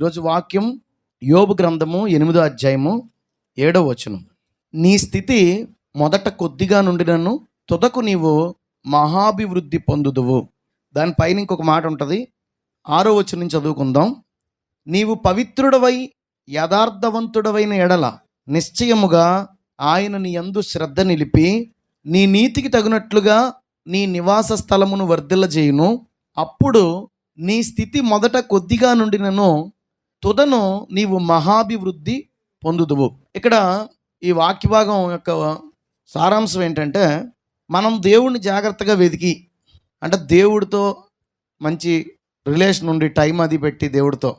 ఈరోజు వాక్యం యోబు గ్రంథము ఎనిమిదో అధ్యాయము ఏడో వచనం. నీ స్థితి మొదట కొద్దిగా నుండి నన్ను తుదకు నీవు మహాభివృద్ధి పొందుదువు. దానిపైన ఇంకొక మాట ఉంటుంది. ఆరో వచనం నుంచి చదువుకుందాం. నీవు పవిత్రుడవై యథార్థవంతుడవైన ఎడల నిశ్చయముగా ఆయన నీ యందు శ్రద్ధ నిలిపి నీ నీతికి తగినట్లుగా నీ నివాస స్థలమును వర్ధిల్లజేయును. అప్పుడు నీ స్థితి మొదట కొద్దిగా నుండి నన్ను తుదను నీవు మహాభివృద్ధి పొందుదువు. ఇక్కడ ఈ వాక్య భాగం యొక్క సారాంశం ఏంటంటే మనం దేవుడిని జాగ్రత్తగా వెతికి అంటే దేవుడితో మంచి రిలేషన్ ఉండి టైం అది పెట్టి దేవుడితో.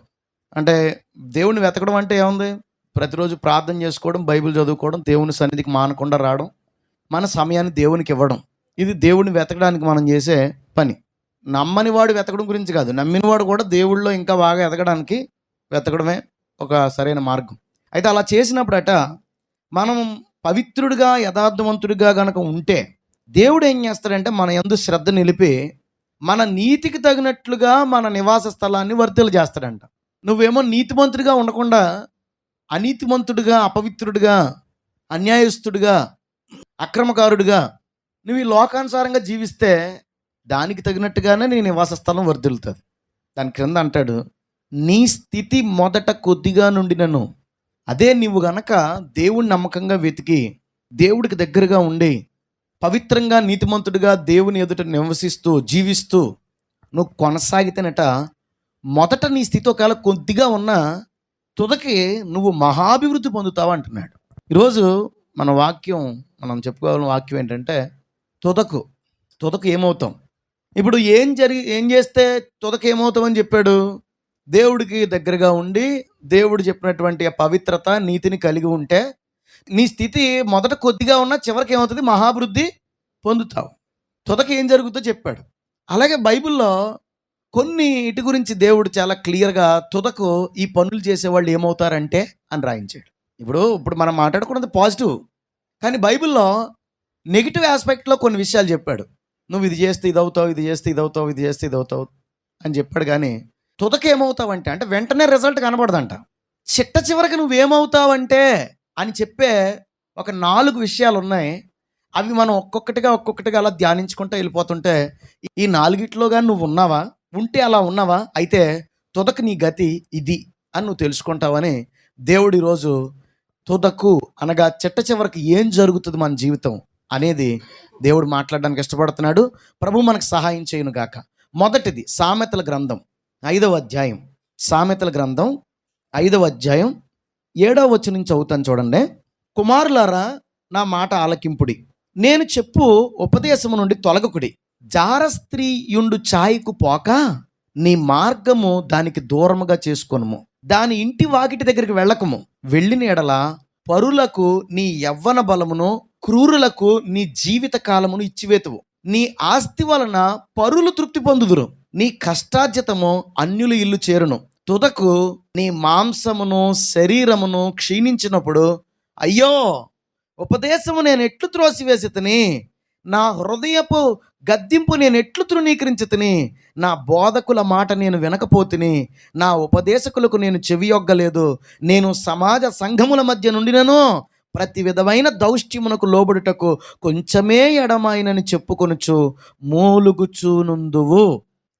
అంటే దేవుడిని వెతకడం అంటే ఏముంది? ప్రతిరోజు ప్రార్థన చేసుకోవడం బైబిల్ చదువుకోవడం దేవుని సన్నిధికి మానకుండా రావడం మన సమయాన్ని దేవునికి ఇవ్వడం. ఇది దేవుడిని వెతకడానికి మనం చేసే పని. నమ్మని వాడు వెతకడం గురించి కాదు. నమ్మిన వాడు కూడా దేవుళ్ళో ఇంకా బాగా ఎదగడానికి వెతకడమే ఒక సరైన మార్గం. అయితే అలా చేసినప్పుడట మనం పవిత్రుడిగా యథార్థవంతుడిగా గనక ఉంటే దేవుడు ఏం చేస్తాడంటే మన ఎందు శ్రద్ధ నిలిపి మన నీతికి తగినట్లుగా మన నివాస స్థలాన్ని వర్తిలు చేస్తాడంట. నువ్వేమో నీతిమంతుడిగా ఉండకుండా అనీతిమంతుడిగా అపవిత్రుడిగా అన్యాయస్తుడిగా అక్రమకారుడిగా నువ్వు ఈ లోకానుసారంగా జీవిస్తే దానికి తగినట్టుగానే నీ నివాస స్థలం వర్దిలుతుంది దాని క్రింద అంటాడు నీ స్థితి మొదట కొద్దిగా నుండి నన్ను అదే నువ్వు గనక దేవుని నమ్మకంగా వెతికి దేవుడికి దగ్గరగా ఉండి పవిత్రంగా నీతిమంతుడిగా దేవుని ఎదుట నివసిస్తూ జీవిస్తూ నువ్వు కొనసాగితేనట మొదట నీ స్థితి ఒకవేళ కొద్దిగా ఉన్నా తుదకి నువ్వు మహాభివృద్ధి పొందుతావు అంటున్నాడు. ఈరోజు మన వాక్యం మనం చెప్పుకోవాలని వాక్యం ఏంటంటే తుదకు తుదకు ఏమవుతాం? ఇప్పుడు ఏం జరిగి ఏం చేస్తే తుదకు ఏమవుతామని చెప్పాడు? దేవుడికి దగ్గరగా ఉండి దేవుడు చెప్పినటువంటి ఆ పవిత్రత నీతిని కలిగి ఉంటే నీ స్థితి మొదట కొద్దిగా ఉన్నా చివరికి ఏమవుతుంది? మహాభివృద్ధి పొందుతావు. తుదకు ఏం జరుగుతుందో చెప్పాడు. అలాగే బైబిల్లో కొన్ని ఇటు గురించి దేవుడు చాలా క్లియర్గా తుదకు ఈ పనులు చేసేవాళ్ళు ఏమవుతారంటే అని రాయించాడు. ఇప్పుడు ఇప్పుడు మనం మాట్లాడుకున్నది పాజిటివ్. కానీ బైబిల్లో నెగిటివ్ ఆస్పెక్ట్లో కొన్ని విషయాలు చెప్పాడు. నువ్వు ఇది చేస్తే ఇది అవుతావు ఇది చేస్తే ఇది అవుతావు ఇది చేస్తే ఇది అవుతావు అని చెప్పాడు. కానీ తుదకు ఏమవుతావంటే అంటే అంటే వెంటనే రిజల్ట్ కనబడదంట. చిట్ట చివరికి నువ్వేమవుతావంటే అని చెప్పే ఒక నాలుగు విషయాలు ఉన్నాయి అవి మనం ఒక్కొక్కటిగా ఒక్కొక్కటిగా అలా ధ్యానించుకుంటూ వెళ్ళిపోతుంటే ఈ నాలుగిట్లో కానీ నువ్వు ఉన్నావా ఉంటే అలా ఉన్నావా? అయితే తుదకు నీ గతి ఇది అని నువ్వు తెలుసుకుంటావని దేవుడు ఈరోజు తుదకు అనగా చిట్ట చివరికి ఏం జరుగుతుంది మన జీవితం అనేది దేవుడు మాట్లాడడానికి ఇష్టపడుతున్నాడు. ప్రభు మనకు సహాయం చేయను గాక మొదటిది సామెతల గ్రంథం. ఐదవ అధ్యాయం సామెతల గ్రంథం ఐదవ అధ్యాయం ఏడవ వచ్చి నుంచి అవుతాను చూడండి. కుమారులారా నా మాట ఆలకింపుడి. నేను చెప్పు ఉపదేశము నుండి తొలగకుడి. జార స్త్రీయుండు ఛాయకు పోక నీ మార్గము దానికి దూరముగా చేసుకొనుము. దాని ఇంటి వాకిటి దగ్గరికి వెళ్ళకము. వెళ్ళిన ఎడల పరులకు నీ యవ్వన బలమును క్రూరులకు నీ జీవిత కాలమును ఇచ్చివేతువు. నీ ఆస్తి వలన పరులు తృప్తి పొందుదురు. నీ కష్టార్జితము అన్యులు ఇల్లు చేరును. తుదకు నీ మాంసమును శరీరమును క్షీణించినప్పుడు అయ్యో! ఉపదేశము నేను ఎట్లు త్రోసివేసి తిని నా హృదయపు గద్దింపు నేను ఎట్లు తృణీకరించితిని నా బోధకుల మాట నేను వినకపోతిని నా ఉపదేశకులకు నేను చెవియొగ్గలేదు నేను సమాజ సంఘముల మధ్య నుండినను ప్రతి విధమైన దౌష్ట్యమునకు లోబడుటకు కొంచెమే ఎడమాయనని చెప్పుకొనుచు మూలుగుచూనుందువు.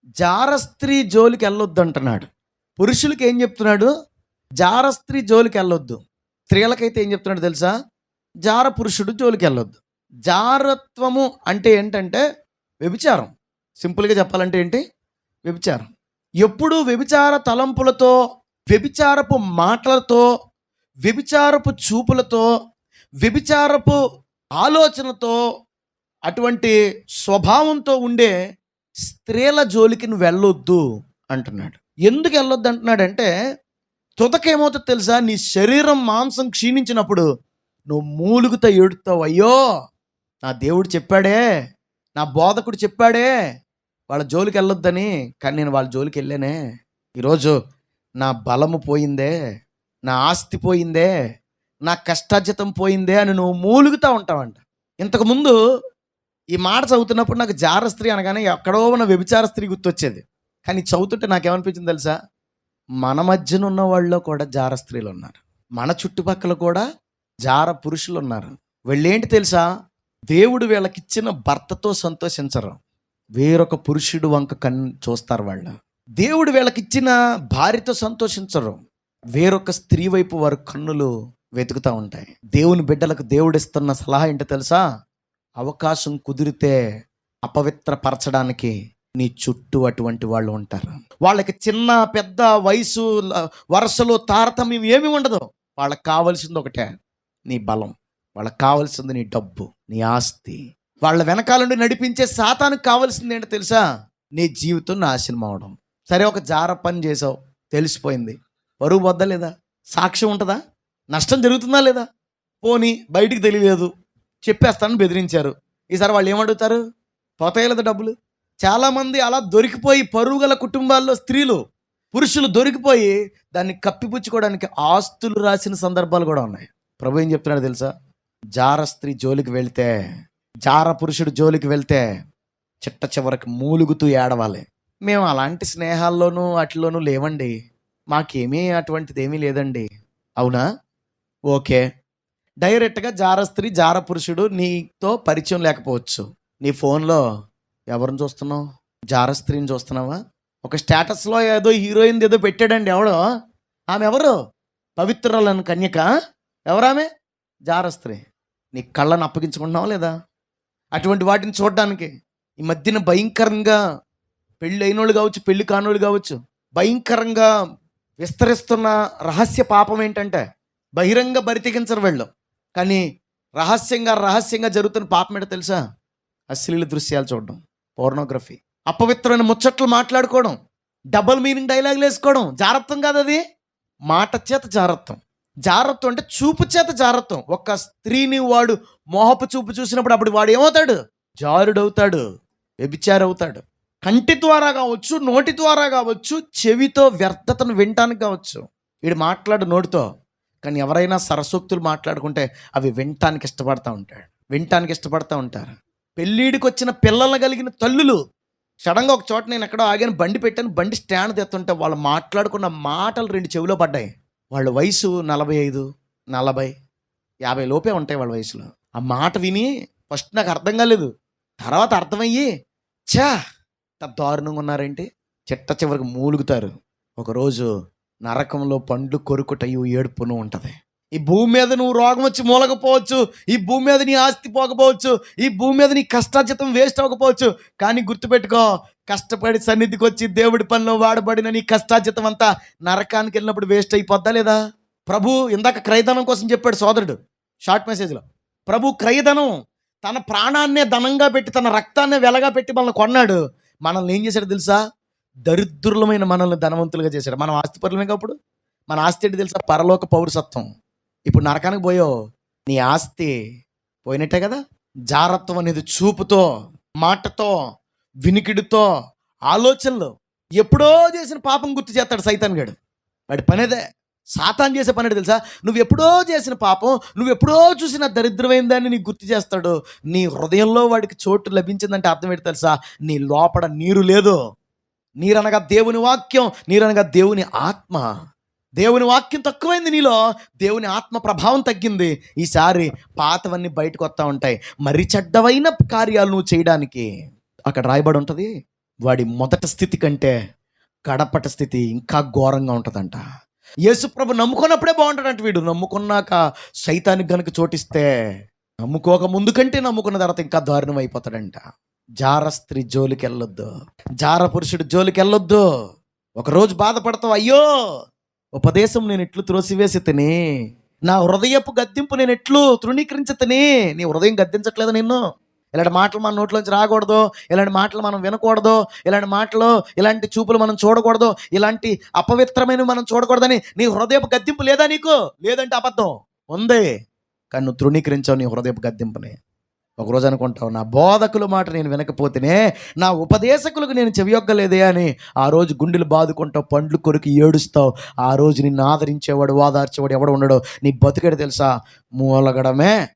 జారస్త్రీ జోలికి వెళ్ళొద్దు అంటున్నాడు పురుషులకి ఏం చెప్తున్నాడు? జారస్త్రీ జోలికి వెళ్ళొద్దు. స్త్రీలకైతే ఏం చెప్తున్నాడు తెలుసా? జార పురుషుడు జోలికి వెళ్ళొద్దు. జారత్వము అంటే ఏంటంటే వ్యభిచారం. సింపుల్గా చెప్పాలంటే ఏంటి? వ్యభిచారం. ఎప్పుడు వ్యభిచార తలంపులతో వ్యభిచారపు మాటలతో వ్యభిచారపు చూపులతో వ్యభిచారపు ఆలోచనతో అటువంటి స్వభావంతో ఉండే స్త్రీల జోలికి నువ్వు వెళ్ళొద్దు అంటున్నాడు. ఎందుకు వెళ్ళొద్దు అంటున్నాడంటే తుదకేమవుతుందో తెలుసా? నీ శరీరం మాంసం క్షీణించినప్పుడు నువ్వు మూలుగుతో ఏడుతావు. అయ్యో నా దేవుడు చెప్పాడే నా బోధకుడు చెప్పాడే వాళ్ళ జోలికి వెళ్ళొద్దని కానీ నేను వాళ్ళ జోలికి వెళ్ళానే. ఈరోజు నా బలము పోయిందే నా ఆస్తి పోయిందే నా కష్టార్జితం పోయిందే అని నువ్వు మూలుగుతూ ఉంటావంట. ఇంతకుముందు ఈ మాట చదువుతున్నప్పుడు నాకు జార స్త్రీ అనగానే ఎక్కడో ఉన్న వ్యభిచార స్త్రీ గుర్తొచ్చేది. కానీ చదువుతుంటే నాకేమనిపించింది తెలుసా? మన మధ్యన ఉన్న వాళ్ళలో కూడా జార స్త్రీలు ఉన్నారు మన చుట్టుపక్కల కూడా జార పురుషులు ఉన్నారు వీళ్ళేంటి తెలుసా? దేవుడు వీళ్ళకిచ్చిన భర్తతో సంతోషించరు. వేరొక పురుషుడు వంక కన్ను చూస్తారు వాళ్ళు. దేవుడు వీళ్ళకిచ్చిన భార్యతో సంతోషించరు. వేరొక స్త్రీ వైపు వారి కన్నులు వెతుకుతూ ఉంటాయి. దేవుని బిడ్డలకు దేవుడిస్తున్న సలహా ఏంటో తెలుసా? అవకాశం కుదిరితే అపవిత్రపరచడానికి నీ చుట్టూ అటువంటి వాళ్ళు ఉంటారు. వాళ్ళకి చిన్న పెద్ద వయసు వరుసలు వరుసలో తారతమ్యం ఏమీ ఉండదు. వాళ్ళకి కావాల్సింది ఒకటే నీ బలం. వాళ్ళకి కావాల్సింది నీ డబ్బు నీ ఆస్తి. వాళ్ళ వెనకాల నుండి నడిపించే సాతానికి కావాల్సింది ఏంటో తెలుసా? నీ జీవితం నాశనం అవడం. సరే ఒక జార పని చేసావు తెలిసిపోయింది. పరువు వద్ద లేదా సాక్ష్యం ఉంటుందా? నష్టం జరుగుతుందా లేదా? పోనీ బయటికి తెలియలేదు. చెప్పేస్తానని బెదిరించారు. ఈసారి వాళ్ళు ఏమడుగుతారు? పోతాయి డబ్బులు. చాలామంది అలా దొరికిపోయి పరుగుల కుటుంబాల్లో స్త్రీలు పురుషులు దొరికిపోయి దాన్ని కప్పిపుచ్చుకోవడానికి ఆస్తులు రాసిన సందర్భాలు కూడా ఉన్నాయి. ప్రభు ఏం చెప్తున్నాడు తెలుసా? జార స్త్రీ జోలికి వెళ్తే జార పురుషుడు జోలికి వెళ్తే చిట్ట చివరికి మూలుగుతూ ఏడవాలి. మేము అలాంటి స్నేహాల్లోనూ వాటిలోనూ లేవండి. మాకేమీ అటువంటిది ఏమీ లేదండి. అవునా? ఓకే. డైరెక్ట్గా జార స్త్రీ జార పురుషుడు నీతో పరిచయం లేకపోవచ్చు. నీ ఫోన్లో ఎవరిని చూస్తున్నావు? జార స్త్రీని చూస్తున్నావా? ఒక స్టేటస్లో ఏదో హీరోయిన్ ఏదో పెట్టాడండి ఎవడో. ఆమె ఎవరు? పవిత్రలను కన్యక. ఎవరామె జార స్త్రీ. నీ కళ్ళను అప్పగించుకుంటున్నావా లేదా? అటువంటి వాటిని చూడడానికి ఈ మధ్యన భయంకరంగా పెళ్ళి అయినోళ్ళు కావచ్చు పెళ్ళి కానోళ్ళు కావచ్చు భయంకరంగా విస్తరిస్తున్న రహస్య పాపం ఏంటంటే బహిరంగ బరితెగించరు వెళ్ళం. కానీ రహస్యంగా రహస్యంగా జరుగుతున్న పాపం ఏంటో తెలుసా? అశ్లీల దృశ్యాలు చూడడం పోర్నోగ్రఫీ అపవిత్రమైన ముచ్చట్లు మాట్లాడుకోవడం డబుల్ మీనింగ్ డైలాగులు వేసుకోవడం జారత్వం కాదు అది. మాట చేత జారత్వం. జారత్వం అంటే చూపు చేత జారత్వం. ఒక స్త్రీని వాడు మోహపు చూపు చూసినప్పుడు అప్పుడు వాడు ఏమవుతాడు? జారుడవుతాడు వ్యభిచారవుతాడు. కంటి ద్వారా కావచ్చు నోటి ద్వారా కావచ్చు చెవితో వ్యర్థతను వినటానికి కావచ్చు. వీడు మాట్లాడు నోటితో కానీ ఎవరైనా సరసూక్తులు మాట్లాడుకుంటే అవి వినటానికి ఇష్టపడతా ఉంటాడు వినటానికి ఇష్టపడతా ఉంటారు. పెళ్ళిడికి వచ్చిన పిల్లలు కలిగిన తల్లులు సడన్గా ఒక చోట నేను ఎక్కడో ఆగాను బండి పెట్టాను బండి స్టాండ్ తెస్తుంటే వాళ్ళు మాట్లాడుకున్న మాటలు రెండు చెవిలో పడ్డాయి. వాళ్ళ వయసు నలభై ఐదు నలభై యాభై లోపే ఉంటాయి వాళ్ళ వయసులో. ఆ మాట విని ఫస్ట్ నాకు అర్థం కాలేదు. తర్వాత అర్థమయ్యి చా దారుణంగా ఉన్నారేంటి? చిట్ట చివరికి మూలుగుతారు. ఒకరోజు నరకంలో పండ్లు కొరుకుటయు ఏడుపును ఉంటుంది. ఈ భూమి మీద నువ్వు రోగం వచ్చి మూలకపోవచ్చు ఈ భూమి మీద నీ ఆస్తి పోకపోవచ్చు ఈ భూమి మీద నీ కష్టార్జితం వేస్ట్ అవ్వకపోవచ్చు కానీ గుర్తుపెట్టుకో కష్టపడి సన్నిధికి వచ్చి దేవుడి పనిలో వాడబడిన నీ కష్టార్జితం అంతా నరకానికి వెళ్ళినప్పుడు వేస్ట్ అయిపోద్దా లేదా? ప్రభు ఇందాక క్రయధనం కోసం చెప్పాడు సోదరుడు షార్ట్ మెసేజ్లో. ప్రభు క్రయధనం తన ప్రాణాన్నే ధనంగా పెట్టి తన రక్తాన్నే వెలగా పెట్టి మనల్ని కొన్నాడు. మనల్ని ఏం చేశాడు తెలుసా? దరిద్రులమైన మనల్ని ధనవంతులుగా చేశాడు. మనం ఆస్తిపరులమే కాప్పుడు? మన ఆస్తి ఏంటి తెలుసా? పరలోక పౌరసత్వం. ఇప్పుడు నరకానికి పోయావు నీ ఆస్తి పోయినట్టే కదా? జారత్వం అనేది చూపుతో మాటతో వినికిడితో ఆలోచనలు. ఎప్పుడో చేసిన పాపం గుర్తు చేస్తాడు సైతాన్ గడు. వాడి పనేదే సాతాన్ చేసే పని తెలుసా? నువ్వు ఎప్పుడో చేసిన పాపం నువ్వు ఎప్పుడో చూసిన దరిద్రమైన దాన్ని నీకు గుర్తు చేస్తాడు. నీ హృదయంలో వాడికి చోటు లభించిందంటే అర్థం ఏంటి తెలుసా? నీ లోపల నీరు లేదు. నీరనగా దేవుని వాక్యం నీరనగా దేవుని ఆత్మ. దేవుని వాక్యం తక్కువైంది నీలో దేవుని ఆత్మ ప్రభావం తగ్గింది. ఈసారి పాతవన్నీ బయటకు వస్తూ ఉంటాయి. మరి చెడ్డవైన కార్యాలు నువ్వు చేయడానికి అక్కడ రాయబడి ఉంటుంది. వాడి మొదట స్థితి కంటే కడపట స్థితి ఇంకా ఘోరంగా ఉంటుందంట. యేసుప్రభు నమ్ముకున్నప్పుడే బాగుంటాడంట వీడు. నమ్ముకున్నాక సైతానికి గనుక చోటిస్తే నమ్ముకోక ముందు కంటే నమ్ముకున్న తర్వాత ఇంకా దారుణం అయిపోతాడంట. జార స్త్రీ జోలికి వెళ్ళొద్దు జార పురుషుడు జోలికి వెళ్ళొద్దు ఒకరోజు బాధపడతావు అయ్యో! ఉపదేశం నేను ఎట్లు త్రోసివేసి తిని నా హృదయపు గద్దింపు నేను ఎట్లు తృణీకరించి తిని నీ హృదయం గద్దించట్లేదు నిన్ను. ఇలాంటి మాటలు మన నోట్లోంచి రాకూడదు ఇలాంటి మాటలు మనం వినకూడదు ఇలాంటి మాటలు ఇలాంటి చూపులు మనం చూడకూడదు ఇలాంటి అపవిత్రమైన మనం చూడకూడదని నీ హృదయపు గద్దింపు లేదా నీకు? లేదంటే అబద్ధం. ఉంది. కానీ నువ్వు తృణీకరించావు నీ హృదయపు గద్దింపుని. ఒకరోజు అనుకుంటావు నా బోధకుల మాట నేను వినకపోతేనే నా ఉపదేశకులకు నేను చెవియొక్కలేదే అని ఆ రోజు గుండెలు బాదుకుంటావు పండ్లు కొరికి ఏడుస్తావు. ఆ రోజు నిన్ను ఆదరించేవాడు వాదార్చేవాడు ఎవడు ఉండడు. నీ బతికేడు తెలుసా? మూలగడమే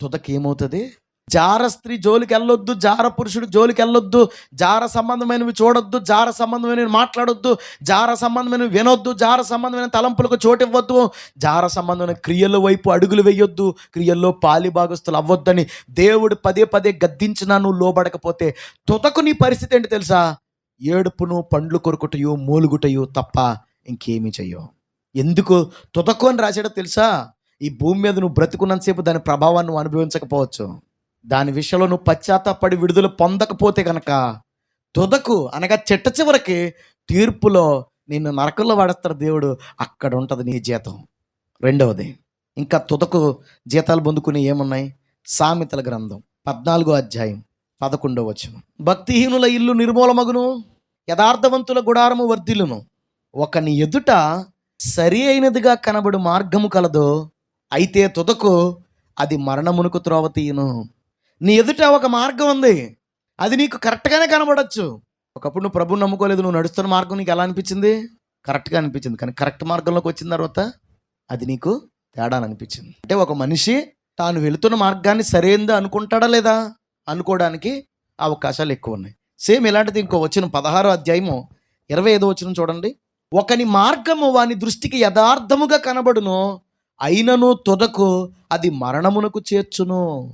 తుదకేమవుతుంది? జార స్త్రీ జోలికి వెళ్ళొద్దు జార పురుషుడు జోలికి వెళ్ళొద్దు జార సంబంధమైనవి చూడొద్దు జార సంబంధమైనవి మాట్లాడొద్దు జార సంబంధమైనవి వినొద్దు జార సంబంధమైన తలంపులకు చోటు ఇవ్వద్దు జార సంబంధమైన క్రియల వైపు అడుగులు వేయొద్దు క్రియల్లో పాలిభాగస్తులు అవ్వొద్దని దేవుడు పదే పదే గద్దించినా నువ్వు లోబడకపోతే తుతకు నీ పరిస్థితి ఏంటి తెలుసా? ఏడుపును పండ్లు కొరుకుటయు మూలుగుటయు తప్ప ఇంకేమీ చెయ్యవు. ఎందుకు? తుతకు అని రాశాడో తెలుసా? ఈ భూమి మీద నువ్వు బ్రతుకున్నంతసేపు దాని ప్రభావాన్ని నువ్వు అనుభవించకపోవచ్చు. దాని విషయంలో నువ్వు పశ్చాత్తాపడి విడుదల పొందకపోతే కనుక తుదకు అనగా చెట్ట చివరికి తీర్పులో నిన్ను నరకంలో వాడేస్తాడు దేవుడు అక్కడ ఉంటుంది నీ జీతం. రెండవది ఇంకా తుదకు జీతాలు పొందుకుని ఏమున్నాయి? సామెతల గ్రంథం పద్నాలుగో అధ్యాయం పదకొండవ వచనం. భక్తిహీనుల ఇల్లు నిర్మూలమగును యథార్థవంతుల గుడారము వర్ధిలును ఒకని ఎదుట సరి అయినదిగా కనబడు మార్గము కలదో అయితే తుదకు అది మరణమునకు త్రోవతీయును నీ ఎదుట ఒక మార్గం ఉంది. అది నీకు కరెక్ట్గానే కనబడచ్చు. ఒకప్పుడు నువ్వు ప్రభుని నమ్ముకోలేదు నువ్వు నడుస్తున్న మార్గం నీకు ఎలా అనిపించింది? కరెక్ట్గా అనిపించింది. కానీ కరెక్ట్ మార్గంలోకి వచ్చిన తర్వాత అది నీకు తేడా అనిపించింది. అంటే ఒక మనిషి తాను వెళుతున్న మార్గాన్ని సరైనది అనుకుంటాడా లేదా? అనుకోవడానికి అవకాశాలు ఎక్కువ ఉన్నాయి. సేమ్ ఇలాంటిది ఇంకో వచ్చిన పదహారో అధ్యాయము ఇరవై ఐదో వచ్చిన చూడండి. ఒకని మార్గము వాని దృష్టికి యథార్థముగా కనబడును అయినను తుదకు అది మరణమునకు చేర్చును.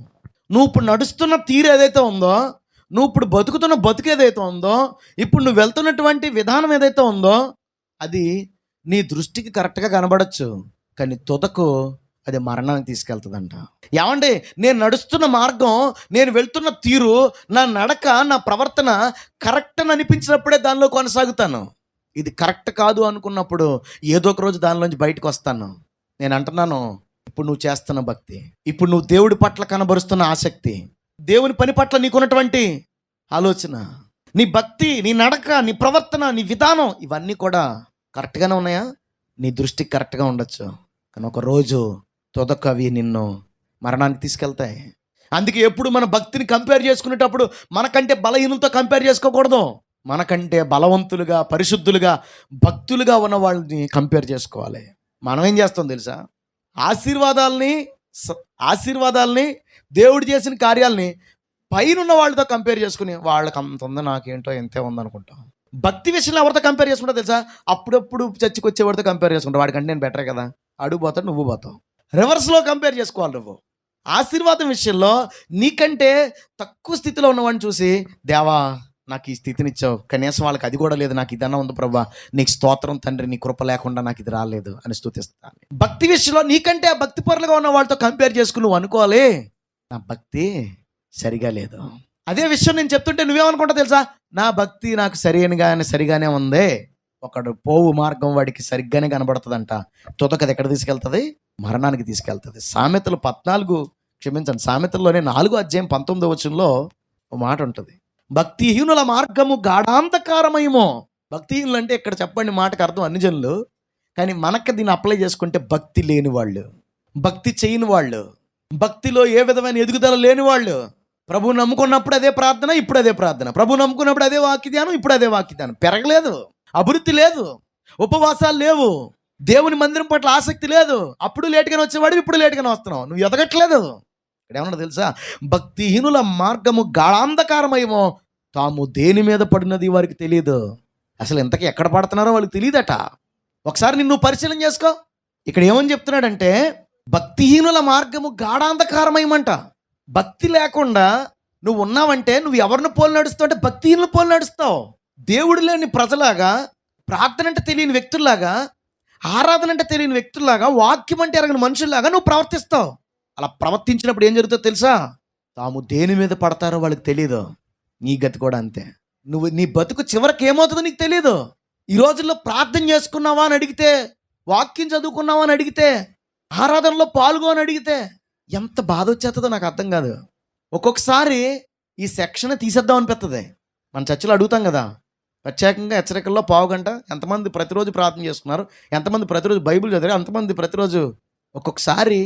నువ్వు ఇప్పుడు నడుస్తున్న తీరు ఏదైతే ఉందో నువ్వు ఇప్పుడు బతుకుతున్న బతుకు ఏదైతే ఉందో ఇప్పుడు నువ్వు వెళ్తున్నటువంటి విధానం ఏదైతే ఉందో అది నీ దృష్టికి కరెక్ట్గా కనబడచ్చు. కానీ తుదకు అది మరణానికి తీసుకెళ్తుందంట. ఏమండి? నేను నడుస్తున్న మార్గం నేను వెళ్తున్న తీరు నా నడక నా ప్రవర్తన కరెక్ట్ అని అనిపించినప్పుడే దానిలో కొనసాగుతాను. ఇది కరెక్ట్ కాదు అనుకున్నప్పుడు ఏదో ఒక రోజు దానిలోంచి బయటకు వస్తాను. నేను అంటున్నాను ఇప్పుడు నువ్వు చేస్తున్న భక్తి. ఇప్పుడు నువ్వు దేవుడి పట్ల కనబరుస్తున్న ఆసక్తి. దేవుని పని పట్ల నీకున్నటువంటి ఆలోచన. నీ భక్తి నీ నడక నీ ప్రవర్తన నీ విధానం ఇవన్నీ కూడా కరెక్ట్గానే ఉన్నాయా? నీ దృష్టికి కరెక్ట్గా ఉండొచ్చు. కానీ ఒక రోజు తుదకు అవి నిన్ను మరణానికి తీసుకెళ్తాయి. అందుకే ఎప్పుడు మన భక్తిని కంపేర్ చేసుకునేటప్పుడు మనకంటే బలహీనంతో కంపేర్ చేసుకోకూడదు. మనకంటే బలవంతులుగా పరిశుద్ధులుగా భక్తులుగా ఉన్న వాళ్ళని కంపేర్ చేసుకోవాలి. మనం ఏం చేస్తాం తెలుసా? ఆశీర్వాదాలని ఆశీర్వాదాలని దేవుడు చేసిన కార్యాలని పైనన్న వాళ్ళతో కంపేర్ చేసుకుని వాళ్ళకి అంత ఉంది నాకేంటో ఎంతే ఉందనుకుంటాం. భక్తి విషయంలో ఎవరితో కంపేర్ చేసుకుంటా తెలుసా? అప్పుడప్పుడు చర్చికి వచ్చేవాడితో కంపేర్ చేసుకుంటా వాడికంటే నేను బెటర్ కదా. అడుగు పోతాడు నువ్వు పోతావు. రివర్స్లో కంపేర్ చేసుకోవాలి నువ్వు. ఆశీర్వాదం విషయంలో నీకంటే తక్కువ స్థితిలో ఉన్నవాడిని చూసి దేవా నాకు ఈ స్థితిని ఇచ్చావు. కనీసం వాళ్ళకి అది కూడా లేదు. నాకు ఇదన్నా ఉంది ప్రభా. నీకు స్తోత్రం తండ్రి. నీ కృప లేకుండా నాకు ఇది రాలేదు అని స్థుతిస్తాను భక్తి విషయంలో నీకంటే ఆ భక్తి పరులుగా ఉన్న వాళ్ళతో కంపేర్ చేసుకుని నువ్వు అనుకోవాలి. నా భక్తి సరిగా లేదు. అదే విషయం నేను చెప్తుంటే నువ్వేమనుకుంటా తెలుసా? నా భక్తి నాకు సరైనగానే సరిగానే ఉంది. ఒకడు పోవు మార్గం వాడికి సరిగ్గానే కనబడుతుందంట. తుతకది ఎక్కడ తీసుకెళ్తుంది? మరణానికి తీసుకెళ్తుంది. సామెతలు పద్నాలుగు క్షమించండి. సామెతల్లోనే నాలుగో అధ్యాయం పంతొమ్మిదో వచనంలో ఒక మాట ఉంటుంది. భక్తిహీనుల మార్గము గాఢాంధకారమయమో. భక్తిహీనులు అంటే ఇక్కడ చెప్పండి మాటకు అర్థం అన్ని జనులు. కానీ మనకి దీన్ని అప్లై చేసుకుంటే భక్తి లేని వాళ్ళు భక్తి చేయని వాళ్ళు భక్తిలో ఏ విధమైన ఎదుగుదల లేని వాళ్ళు ప్రభు నమ్ముకున్నప్పుడు అదే ప్రార్థన ఇప్పుడు అదే ప్రార్థన. ప్రభు నమ్ముకున్నప్పుడు అదే వాక్యధ్యానం ఇప్పుడు అదే వాక్యధ్యానం. పెరగలేదు అభివృద్ధి లేదు ఉపవాసాలు లేవు దేవుని మందిరం పట్ల ఆసక్తి లేదు. అప్పుడు లేటుగానే వచ్చేవాడు ఇప్పుడు లేటుగానే వస్తున్నావు. నువ్వు ఎదగట్లేదు. ఇక్కడ ఏమన్నా తెలుసా? భక్తిహీనుల మార్గము గాఢాంధకారమేమో తాము దేని మీద పడినది వారికి తెలియదు అసలు ఇంతకీ ఎక్కడ పడుతున్నారో వాళ్ళకి తెలియదట ఒకసారి నిన్ను పరిశీలన చేసుకో. ఇక్కడ ఏమని చెప్తున్నాడంటే భక్తిహీనుల మార్గము గాఢాంధకారమయమంట. భక్తి లేకుండా నువ్వు ఉన్నావంటే నువ్వు ఎవరిని పోలు నడుస్తావు అంటే భక్తిహీనుల పోలు నడుస్తావు. దేవుడు లేని ప్రజలాగా ప్రార్థన అంటే తెలియని వ్యక్తుల్లాగా ఆరాధన అంటే తెలియని వ్యక్తుల్లాగా వాక్యం అంటే ఎరగని మనుషుల్లాగా నువ్వు ప్రవర్తిస్తావు. అలా ప్రవర్తించినప్పుడు ఏం జరుగుతుందో తెలుసా? తాము దేని మీద పడతారో వాళ్ళకి తెలియదు నీ గతి కూడా అంతే. నువ్వు నీ బతుకు చివరికి ఏమవుతుందో నీకు తెలియదు ఈ రోజుల్లో ప్రార్థన చేసుకున్నావా అని అడిగితే వాక్యం చదువుకున్నావా అని అడిగితే ఆరాధనలో పాల్గొ అని అడిగితే ఎంత బాధ వచ్చేస్తుందో నాకు అర్థం కాదు. ఒక్కొక్కసారి ఈ సెక్షన్ తీసేద్దాం అనిపిస్తుంది మన చర్చలు అడుగుతాం కదా ప్రత్యేకంగా హెచ్చరికల్లో పావు గంట ఎంతమంది ప్రతిరోజు ప్రార్థన చేసుకున్నారు ఎంతమంది ప్రతిరోజు బైబిల్ చదివారు ఎంతమంది ప్రతిరోజు ఒక్కొక్కసారి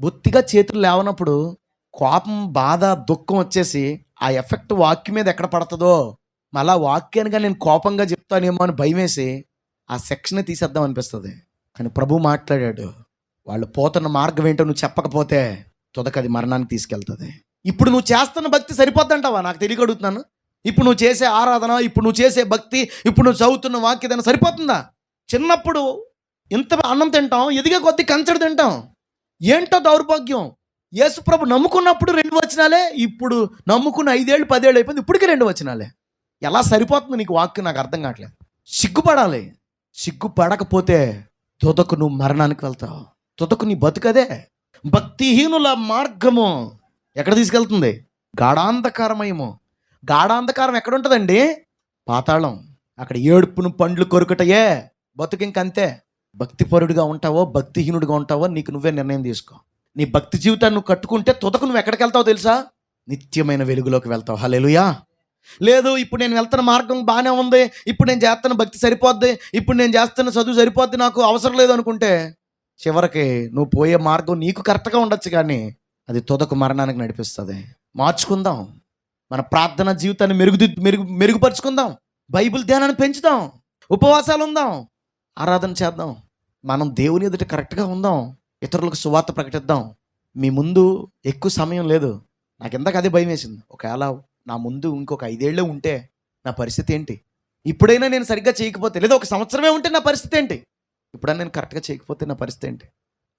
బొత్తిగా చేతులు లేవనప్పుడు కోపం బాధ దుఃఖం వచ్చేసి ఆ ఎఫెక్ట్ వాక్యం మీద ఎక్కడ పడుతుందో మళ్ళా వాక్యానిగా నేను కోపంగా చెప్తానేమో అని భయం వేసి ఆ సెక్షన్ తీసేద్దాం అనిపిస్తుంది. కానీ ప్రభు మాట్లాడాడు వాళ్ళు పోతున్న మార్గం ఏంటో నువ్వు చెప్పకపోతే తుదకది మరణానికి తీసుకెళ్తుంది. ఇప్పుడు నువ్వు చేస్తున్న భక్తి సరిపోద్దంటావా? నాకు తెలియక అడుగుతున్నాను. ఇప్పుడు నువ్వు చేసే ఆరాధన ఇప్పుడు నువ్వు చేసే భక్తి ఇప్పుడు నువ్వు చదువుతున్న వాక్యదన సరిపోతుందా? చిన్నప్పుడు ఇంత అన్నం తింటాం ఎదిగే కొద్ది కంచడు తింటాం. ఏంటో దౌర్భాగ్యం? యేసుప్రభు నమ్ముకున్నప్పుడు రెండు వచనాలే ఇప్పుడు నమ్ముకున్న ఐదేళ్ళు పదేళ్ళు అయిపోయింది ఇప్పటికి రెండు వచనాలే. ఎలా సరిపోతుంది నీకు వాక్యం నాకు అర్థం కావట్లేదు. సిగ్గుపడాలి. సిగ్గుపడకపోతే తుదకు నువ్వు మరణానికి వెళ్తావు. తుదకు నీ బతుకదే భక్తిహీనుల మార్గము ఎక్కడ తీసుకెళ్తుంది? గాఢాంధకారమయము. గాఢాంధకారం ఎక్కడ ఉంటుందండి? పాతాళం. అక్కడ ఏడుపును పండ్లు కొరుకుటయే బతుకింకంతే. భక్తిపరుడిగా ఉంటావో భక్తిహీనుడిగా ఉంటావో నీకు నువ్వే నిర్ణయం తీసుకో. నీ భక్తి జీవితాన్ని నువ్వు కట్టుకుంటే తుదకు నువ్వు ఎక్కడికి వెళ్తావో తెలుసా? నిత్యమైన వెలుగులోకి వెళ్తావు. హలెలుయా లేదు ఇప్పుడు నేను వెళ్తున్న మార్గం బాగానే ఉంది. ఇప్పుడు నేను చేస్తున్న భక్తి సరిపోద్ది. ఇప్పుడు నేను చేస్తున్న చదువు సరిపోద్ది. నాకు అవసరం లేదు అనుకుంటే చివరికి నువ్వు పోయే మార్గం నీకు కరెక్ట్గా ఉండొచ్చు కానీ అది తుదకు మరణానికి నడిపిస్తుంది. మార్చుకుందాం. మన ప్రార్థన జీవితాన్ని మెరుగుది మెరుగు మెరుగుపరుచుకుందాం. బైబిల్ ధ్యానాన్ని పెంచుదాం. ఉపవాసాలు ఉందాం ఆరాధన చేద్దాం. మనం దేవుని ఎదుట కరెక్ట్గా ఉందాం. ఇతరులకు సువార్త ప్రకటిద్దాం. మీ ముందు ఎక్కువ సమయం లేదు. నాకు ఎంతకు అదే భయం వేసింది. ఒకవేళ నా ముందు ఇంకొక ఐదేళ్ళే ఉంటే నా పరిస్థితి ఏంటి? ఇప్పుడైనా నేను సరిగ్గా చేయకపోతే లేదా ఒక సంవత్సరమే ఉంటే నా పరిస్థితి ఏంటి? ఇప్పుడైనా నేను కరెక్ట్గా చేయకపోతే నా పరిస్థితి ఏంటి?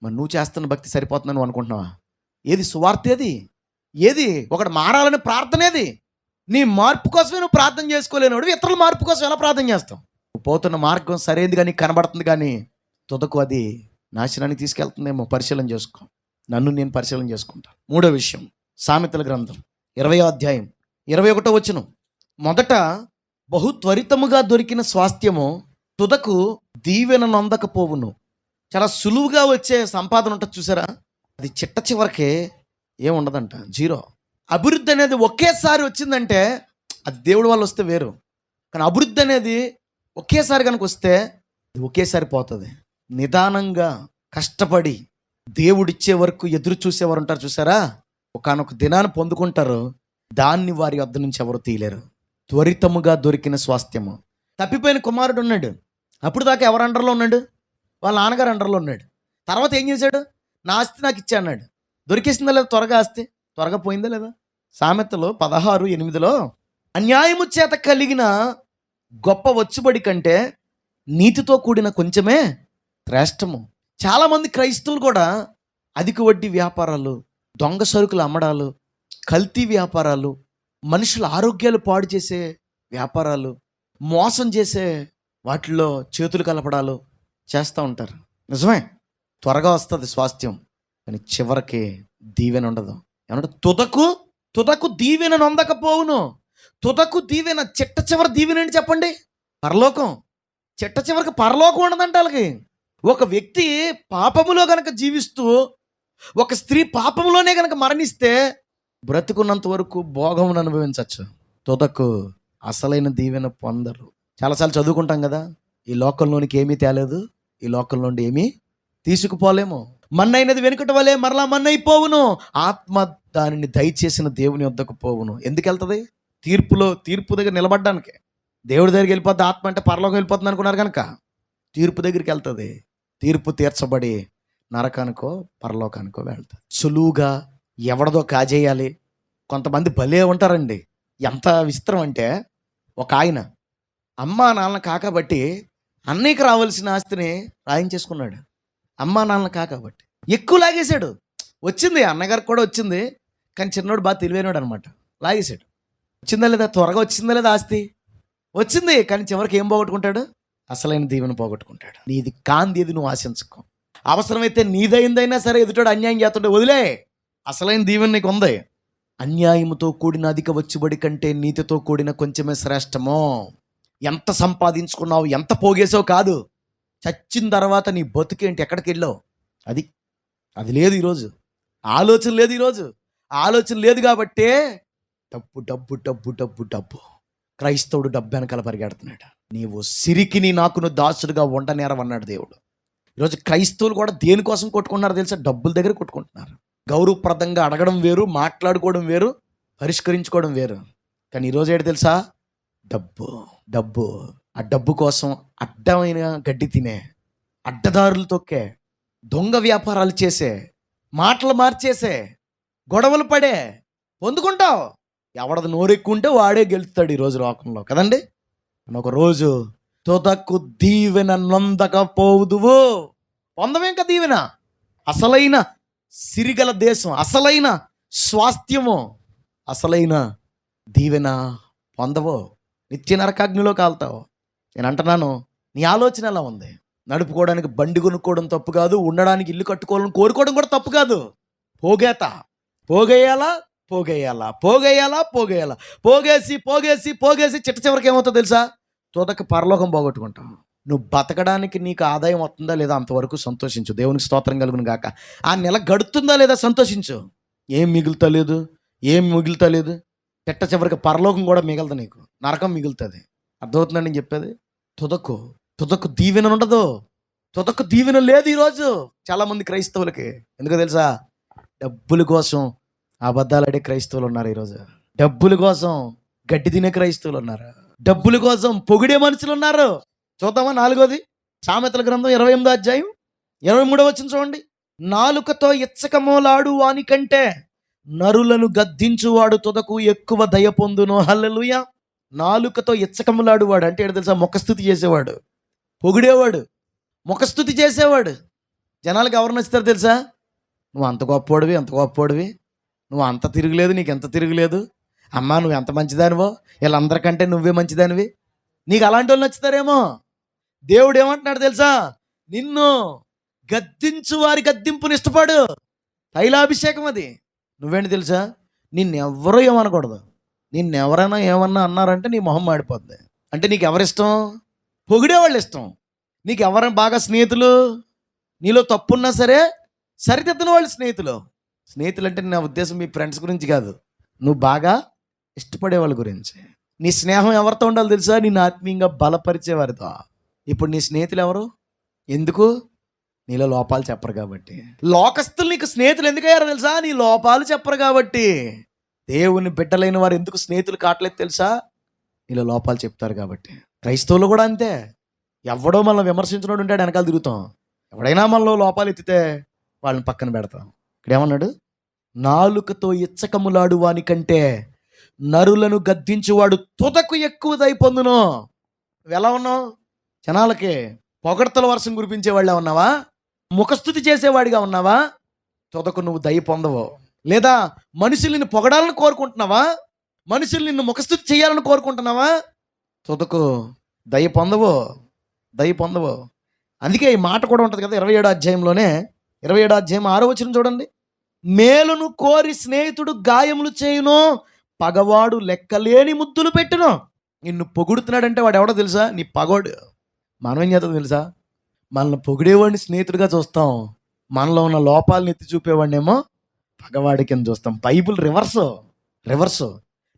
మరి నువ్వు చేస్తున్న భక్తి సరిపోతుందని అనుకుంటున్నావా? ఏది సువార్త ఏది? ఏది? ఒకటి మారాలని ప్రార్థన ఏది? నీ మార్పు కోసమే నువ్వు ప్రార్థన చేసుకోలేనివాడు. ఇతరుల మార్పు కోసం ఎలా ప్రార్థన చేస్తావు? పోతున్న మార్గం సరైనది కానీ కనబడుతుంది కానీ తుదకు అది నాశనానికి తీసుకెళ్తుందేమో పరిశీలన చేసుకో. నన్ను నేను పరిశీలన చేసుకుంటాను మూడో విషయం సామెతల గ్రంథం ఇరవై అధ్యాయం ఇరవై ఒకటో వచ్చును మొదట బహు త్వరితముగా దొరికిన స్వాస్థ్యము తుదకు దీవెన నొందకపోవును. చాలా సులువుగా వచ్చే సంపాదన ఉంటుంది చూసారా? అది చిట్ట చివరికే ఏముండదంట జీరో. అభివృద్ధి అనేది ఒకేసారి వచ్చిందంటే అది దేవుడి వల్ల వస్తే వేరు. కానీ అభివృద్ధి అనేది ఒకేసారి కనుక వస్తే అది ఒకేసారి పోతుంది. నిదానంగా కష్టపడి దేవుడిచ్చే వరకు ఎదురు చూసేవారు ఉంటారు చూసారా? ఒకనొక దినాన్ని పొందుకుంటారు. దాన్ని వారి వద్ద నుంచి ఎవరు తీయలేరు. త్వరితముగా దొరికిన స్వాస్థ్యము. తప్పిపోయిన కుమారుడు ఉన్నాడు. అప్పుడు దాకా ఎవరు అండర్లో ఉన్నాడు? వాళ్ళ నాన్నగారు అండర్లో ఉన్నాడు. తర్వాత ఏం చేశాడు? నా ఆస్తి నాకు ఇచ్చా అన్నాడు. దొరికేసిందా లేదా? త్వరగా ఆస్తి. త్వరగా పోయిందా లేదా? సామెతలో పదహారు ఎనిమిదిలో అన్యాయము చేత కలిగిన గొప్ప వచ్చుబడి కంటే నీతితో కూడిన కొంచెమే శ్రేష్టము. చాలామంది క్రైస్తవులు కూడా అధిక వడ్డీ వ్యాపారాలు దొంగ సరుకులు అమ్మడాలు కల్తీ వ్యాపారాలు మనుషుల ఆరోగ్యాలు పాడు చేసే వ్యాపారాలు మోసం చేసే వాటిల్లో చేతులు కలపడాలు చేస్తూ ఉంటారు. నిజమే. త్వరగా వస్తుంది స్వాస్థ్యం కానీ చివరికి దీవెన ఉండదు. ఏమంటే తుదకు తుదకు దీవెన నొందకపోవును. తుదకు దీవెన చిట్ట చివరి దీవెన ఏంటి చెప్పండి? పరలోకం. చిట్ట చివరికి పరలోకం ఉండదంట వాళ్ళకి. ఒక వ్యక్తి పాపములో గనక జీవిస్తూ ఒక స్త్రీ పాపములోనే గనక మరణిస్తే బ్రతుకున్నంత వరకు భోగమును అనుభవించవచ్చు. తుదకు అసలైన దీవెన పొందరు. చాలాసార్లు చదువుకుంటాం కదా ఈ లోకంలోనికి ఏమీ తేలేదు ఈ లోకం నుండి ఏమీ తీసుకుపోలేము. మన్నైనది వెనుకట వలే మరలా మన్నైపోవును. ఆత్మ దానిని దయచేసిన దేవుని వద్దకు పోవును. ఎందుకు వెళ్తుంది? తీర్పులో తీర్పు దగ్గర నిలబడ్డానికి. దేవుడి దగ్గరికి వెళ్ళిపోద్ది ఆత్మ అంటే పరలోకం వెళ్ళిపోతుంది అనుకున్నారు కనుక తీర్పు దగ్గరికి వెళ్తుంది. తీర్పు తీర్చబడి నరకానికో పరలోకానికో వెళ్తుంది. సులువుగా ఎవడదో కాజేయాలి. కొంతమంది భలే ఉంటారండి. ఎంత విచిత్రం అంటే ఒక ఆయన అమ్మా నాన్న కాకబట్టి అన్నయ్యకి రావాల్సిన ఆస్తిని రాయించేసుకున్నాడు. అమ్మా నాన్న కాకబట్టి. ఎక్కువ లాగేశాడు. వచ్చింది అన్నగారికి కూడా వచ్చింది. కానీ చిన్నోడు బాగా తెలివైనడు అనమాట లాగేశాడు. వచ్చిందా లేదా? త్వరగా వచ్చిందా లేదా ఆస్తి? వచ్చింది కానీ చివరికి ఏం పోగొట్టుకుంటాడు? అసలైన దీవెన పోగొట్టుకుంటాడు. నీది కాంది ఏది నువ్వు ఆశించుకో. అవసరమైతే నీదైందైనా సరే ఎదుటాడు అన్యాయం చేస్తుంటే వదిలే. అసలైన దీవెన నీకు ఉంది అన్యాయముతో కూడిన అధిక వచ్చుబడి కంటే నీతితో కూడిన కొంచెమే శ్రేష్టమో. ఎంత సంపాదించుకున్నావు ఎంత పోగేసావు కాదు. చచ్చిన తర్వాత నీ బతుకేంటి? ఎక్కడికి వెళ్ళావు? అది అది లేదు ఈరోజు. ఆలోచన లేదు ఈరోజు. ఆలోచన లేదు కాబట్టే డబ్బు డబ్బు డబ్బు డబ్బు డబ్బు. క్రైస్తవుడు డబ్బు వెనకాల పరిగెడుతున్నాడు. నీవు సిరికిని నాకును దాసుడుగా ఉండనేరవన్నాడు దేవుడు. ఈరోజు క్రైస్తవులు కూడా దేనికోసం కొట్టుకుంటున్నారు తెలుసా? డబ్బుల దగ్గర కొట్టుకుంటున్నారు. గౌరవప్రదంగా అడగడం వేరు మాట్లాడుకోవడం వేరు పరిష్కరించుకోవడం వేరు. కానీ ఈరోజు ఏంటి తెలుసా? డబ్బు డబ్బు. ఆ డబ్బు కోసం అడ్డమైన గడ్డి తినే అడ్డదారులు తొక్కే దొంగ వ్యాపారాలు చేసే మాటలు మార్చేసే గొడవలు పడే పొందుకుంటావు. ఎవడది నోరెక్కుంటే వాడే గెలుస్తాడు ఈ రోజు లోకంలో. కదండి? ఒక రోజు తుదకు దీవెన నొందకపోదువు పొందమేంక దీవెన? అసలైన సిరిగల దేశం అసలైన స్వాస్థ్యము అసలైన దీవెన పొందవు. నిత్య నరకాగ్నిలో కాలుతావు. నేను అంటున్నాను నీ ఆలోచన ఎలా ఉంది? నడుపుకోవడానికి బండి కొనుక్కోవడం తప్పు కాదు ఉండడానికి ఇల్లు కట్టుకోవాలని కోరుకోవడం కూడా తప్పు కాదు. పోగేత. పోగేయాలా? పోగేయాలా? పోగేయాలా? పోగేయాలా? పోగేసి పోగేసి పోగేసి చిట్ట చివరికి ఏమవుతుందో తెలుసా? తోదక పరలోకం పోగొట్టుకుంటాం. నువ్వు బతకడానికి నీకు ఆదాయం వస్తుందా లేదా అంతవరకు సంతోషించు. దేవునికి స్తోత్రం కలుగును గాక. ఆ నెల గడుతుందా లేదా సంతోషించు. ఏం మిగులుతలేదు ఏం మిగులుతలేదు చిట్ట చివరికి పరలోకం కూడా మిగలదు నీకు. నరకం మిగులుతుంది. అర్థమవుతుందండి నేను చెప్పేది? తుదకు తుదకు దీవెన ఉండదు. తుదకు దీవెన లేదు ఈరోజు చాలామంది క్రైస్తవులకి. ఎందుకో తెలుసా? డబ్బుల కోసం అబద్ధాలడే క్రైస్తవులు ఉన్నారు ఈరోజు. డబ్బుల కోసం గడ్డి తినే క్రైస్తవులు ఉన్నారు డబ్బుల కోసం పొగిడే మనుషులు ఉన్నారు చూద్దామా నాలుగోది? సామెతల గ్రంథం ఇరవై ఎనిమిదో అధ్యాయం ఇరవై మూడో వచ్చిన చూడండి. నాలుకతో ఇచ్చకమోలాడు వాని కంటే నరులను గద్దించువాడు తుదకు ఎక్కువ దయ పొందును. హల్లెలూయ. నాలుకతో ఇచ్చకములాడు వాడు అంటే ఏడు తెలుసా? ముఖస్థుతి చేసేవాడు. పొగిడేవాడు. ముఖస్థుతి చేసేవాడు. జనాలకు ఎవరు నచ్చుతారు తెలుసా? నువ్వు అంత గొప్పవాడివి అంత గొప్పవాడివి. నువ్వు అంత తిరగలేదు నీకు ఎంత తిరగలేదు? అమ్మా నువ్వు ఎంత మంచిదానివో? వీళ్ళందరికంటే నువ్వే మంచిదానివి? నీకు అలాంటి వాళ్ళు నచ్చుతారేమో? దేవుడు ఏమంటున్నాడు తెలుసా? నిన్ను గద్దించు వారి గద్దింపుని ఇష్టపడు. తైలాభిషేకం అది. నువ్వేంటి తెలుసా? నిన్నెవరో ఏమనకూడదు. నిన్నెవరైనా ఏమన్నా అన్నారంటే నీ మొహం మాడిపోద్ది. అంటే నీకు ఎవరిష్టం పొగిడేవాళ్ళు ఇష్టం. నీకు ఎవరైనా బాగా స్నేహితులు? నీలో తప్పున్నా సరే సరిదిద్దిన వాళ్ళు స్నేహితులు. స్నేహితులు అంటే నా ఉద్దేశం మీ ఫ్రెండ్స్ గురించి కాదు. నువ్వు బాగా ఇష్టపడే వాళ్ళ గురించి. నీ స్నేహం ఎవరితో ఉండాలి తెలుసా? నేను ఆత్మీయంగా బలపరిచేవారితో ఇప్పుడు నీ స్నేహితులు ఎవరు? ఎందుకు? నీలో లోపాలు చెప్పరు కాబట్టి. లోకస్తులు నీకు స్నేహితులు ఎందుకయ్యారో తెలుసా? నీ లోపాలు చెప్పరు కాబట్టి. దేవుని బిడ్డలైన వారు ఎందుకు స్నేహితులు కావట్లేదు తెలుసా? నీలో లోపాలు చెప్తారు కాబట్టి. క్రైస్తవులు కూడా అంతే. ఎవడో మనల్ని విమర్శించినోడు ఉంటాడు వెనకాల తిరుగుతాం. ఎవడైనా మనలో లోపాలు ఎత్తితే వాళ్ళని పక్కన పెడతాం. ఇక్కడ ఏమన్నాడు నాలుకతో ఇచ్చకములాడు వాని కంటే నరులను గద్దించేవాడు తుదకు ఎక్కువ దయ పొందును. ఎలా ఉన్నావు? జనాలకి పొగడతల వర్షం కురిపించేవాళ్ళ ఉన్నావా? ముఖస్థుతి చేసేవాడిగా ఉన్నావా? తుదకు నువ్వు దయ పొందవు. లేదా మనుషులు నిన్ను పొగడాలని కోరుకుంటున్నావా? మనుషులు నిన్ను ముఖస్థుతి చేయాలని కోరుకుంటున్నావా? తుదకు దయ పొందవు. దయ పొందవు. అందుకే ఈ మాట కూడా ఉంటుంది కదా ఇరవై ఏడో అధ్యాయంలోనే. ఇరవై ఏడో అధ్యాయం ఆరో వచ్చిన చూడండి. మేలును కోరి స్నేహితుడు గాయములు చేయును పగవాడు లెక్కలేని ముద్దులు పెట్టును. నిన్ను పొగుడుతున్నాడంటే వాడు ఎవడో తెలుసా? నీ పగోడు. మనం ఏం చేస్తాం తెలుసా? మనల్ని పొగిడేవాడిని స్నేహితుడిగా చూస్తాం. మనలో ఉన్న లోపాలను ఎత్తి చూపేవాడినేమో పగవాడి కింద చూస్తాం. Bible reverse reverse.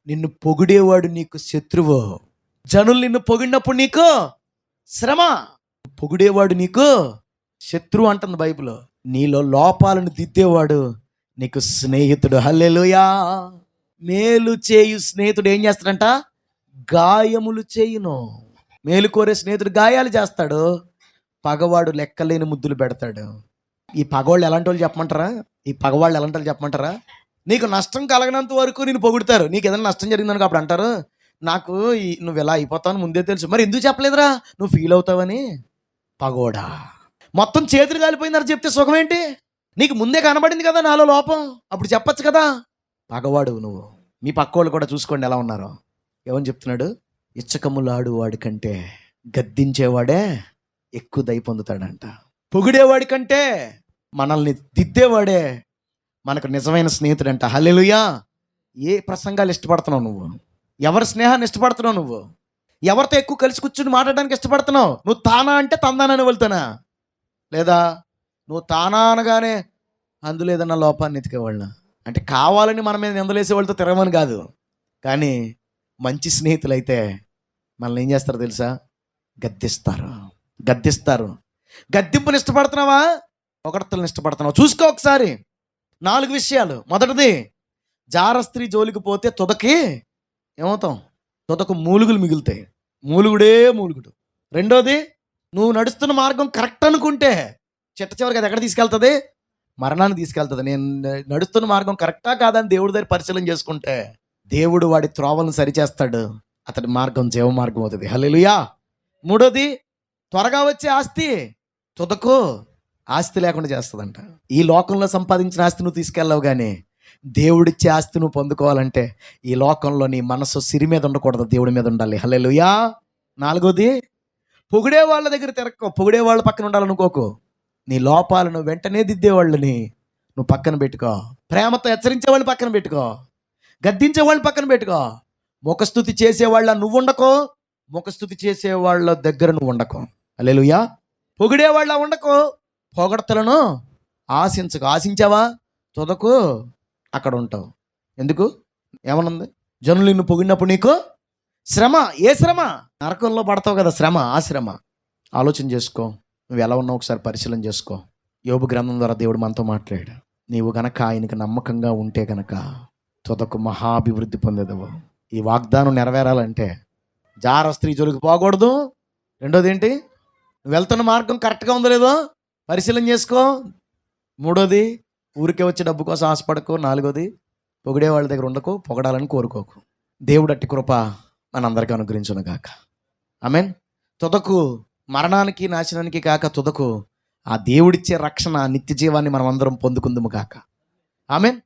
నిన్ను పొగిడేవాడు నీకు శత్రువు. జనులు నిన్ను పొగిడినప్పుడు నీకు శ్రమ. పొగిడేవాడు నీకు శత్రువు అంటుంది బైబిల్. నీలో లోపాలను దిద్దేవాడు నీకు స్నేహితుడు. హల్లెలుయా. మేలు చేయు స్నేహితుడు ఏం చేస్తాడంట? గాయములు చేయును. మేలు కోరే స్నేహితుడు గాయాలు చేస్తాడు. పగవాడు లెక్కలేని ముద్దులు పెడతాడు. ఈ పగవాళ్ళు ఎలాంటి వాళ్ళు చెప్పమంటారా? ఈ పగవాళ్ళు ఎలాంటి వాళ్ళు చెప్పమంటారా? నీకు నష్టం కలగనంత వరకు నేను పొగుడుతారు. నీకు ఏదైనా నష్టం జరిగిందనుకో అప్పుడు అంటారు. నాకు ఈ నువ్వు ఎలా అయిపోతావు ముందే తెలుసు. మరి ఎందుకు చెప్పలేదురా? నువ్వు ఫీల్ అవుతావని. పగోడా. మొత్తం చేతులు కాలిపోయిందని చెప్తే సుఖం ఏంటి? నీకు ముందే కనబడింది కదా నాలో లోపం? అప్పుడు చెప్పచ్చు కదా? పగవాడు నువ్వు. మీ పక్కోళ్ళు కూడా చూసుకోండి ఎలా ఉన్నారో. ఏమని చెప్తున్నాడు? ఇచ్చకములాడు వాడి కంటే గద్దించేవాడే ఎక్కువ దయ పొందుతాడంట. పొగిడేవాడి కంటే మనల్ని దిద్దేవాడే మనకు నిజమైన స్నేహితుడంట. హలెలుయా ఏ ప్రసంగాలు ఇష్టపడుతున్నావు నువ్వు? ఎవరి స్నేహాన్ని ఇష్టపడుతున్నావు నువ్వు? ఎవరితో ఎక్కువ కలిసి కూర్చుని మాట్లాడడానికి ఇష్టపడుతున్నావు? నువ్వు తానా అంటే తందానని వెళ్తానా లేదా నువ్వు తానా అనగానే అందులో ఏదన్నా లోపాన్ని ఎతికేవాళ్ళ అంటే కావాలని మన మీద నిందలేసే వాళ్ళతో తిరగమని కాదు. కానీ మంచి స్నేహితులైతే మనల్ని ఏం చేస్తారో తెలుసా? గద్దిస్తారు. గద్దిస్తారు. గద్దింపుని ఇష్టపడుతున్నావా? ఒకటతలను ఇష్టపడుతున్నావు? చూసుకో ఒకసారి. నాలుగు విషయాలు. మొదటిది జార స్త్రీ జోలికి పోతే తుదకి ఏమవుతాం? తుదకు మూలుగులు మిగులుతాయి. మూలుగుడే మూలుగుడు. రెండోది నువ్వు నడుస్తున్న మార్గం కరెక్ట్ అనుకుంటే చిట్ట చివరికి అది ఎక్కడ తీసుకెళ్తుంది? మరణాన్ని తీసుకెళ్తుంది. నేను నడుస్తున్న మార్గం కరెక్టా కాదని దేవుడి దగ్గర పరిశీలన చేసుకుంటే దేవుడు వాడి త్రోవలను సరిచేస్తాడు. అతడి మార్గం జీవ మార్గం అవుతుంది. హల్లెలూయా! మూడోది త్వరగా వచ్చే ఆస్తి తుదకు ఆస్తి లేకుండా చేస్తుందంట. ఈ లోకంలో సంపాదించిన ఆస్తి నువ్వు తీసుకెళ్ళవు కానీ దేవుడిచ్చే ఆస్తి నువ్వు పొందుకోవాలంటే ఈ లోకంలో నీ మనసు సిరి మీద ఉండకూడదు. దేవుడి మీద ఉండాలి. హల్లెలూయా! నాలుగోది పొగిడే వాళ్ళ దగ్గర తిరక్కో. పొగిడే వాళ్ళ పక్కన ఉండాలనుకోకు. నీ లోపాలను వెంటనే దిద్దే వాళ్ళని నువ్వు పక్కన పెట్టుకో. ప్రేమతో హెచ్చరించే వాళ్ళని పక్కన పెట్టుకో. గద్దించే వాళ్ళని పక్కన పెట్టుకో. ముఖస్థుతి చేసేవాళ్ళ నువ్వు ఉండకో. ముఖస్థుతి చేసేవాళ్ళ దగ్గర నువ్వు ఉండకో. అలెలుయా పొగిడేవాళ్ళ ఉండకో. పొగడతలను ఆశించకు. ఆశించావా? తుదకు. అక్కడ ఉంటావు. ఎందుకు? ఏమనుంది? జనులు నిన్ను పొగిడినప్పుడు నీకు శ్రమ. ఏ శ్రమ? నరకంలో పడతావు కదా శ్రమ. ఆ శ్రమ. ఆలోచన చేసుకో. నువ్వు ఎలా ఉన్నావు ఒకసారి పరిశీలన చేసుకో. యోబు గ్రంథం ద్వారా దేవుడు మనతో మాట్లాడాడు. నీవు గనక ఆయనకి నమ్మకంగా ఉంటే గనక తుదకు మహాభివృద్ధి పొందేదవు. ఈ వాగ్దానం నెరవేరాలంటే జార స్త్రీ జోలికి పోకూడదు. రెండోది ఏంటి నువ్వు వెళ్తున్న మార్గం కరెక్ట్గా ఉందో లేదో పరిశీలన చేసుకో. మూడోది ఊరికే వచ్చే డబ్బు కోసం ఆశపడకు. నాలుగోది పొగిడే వాళ్ళ దగ్గర ఉండకు పొగడాలని కోరుకోకు. దేవుడు అట్టి కృప మనందరికీ అనుగ్రహించును గాక మీన్ తుదకు మరణానికి నాశనానికి కాక తుదకు ఆ దేవుడిచ్చే రక్షణ నిత్య జీవాన్ని మనం అందరం పొందుకుందుము కాక. ఆమెన్?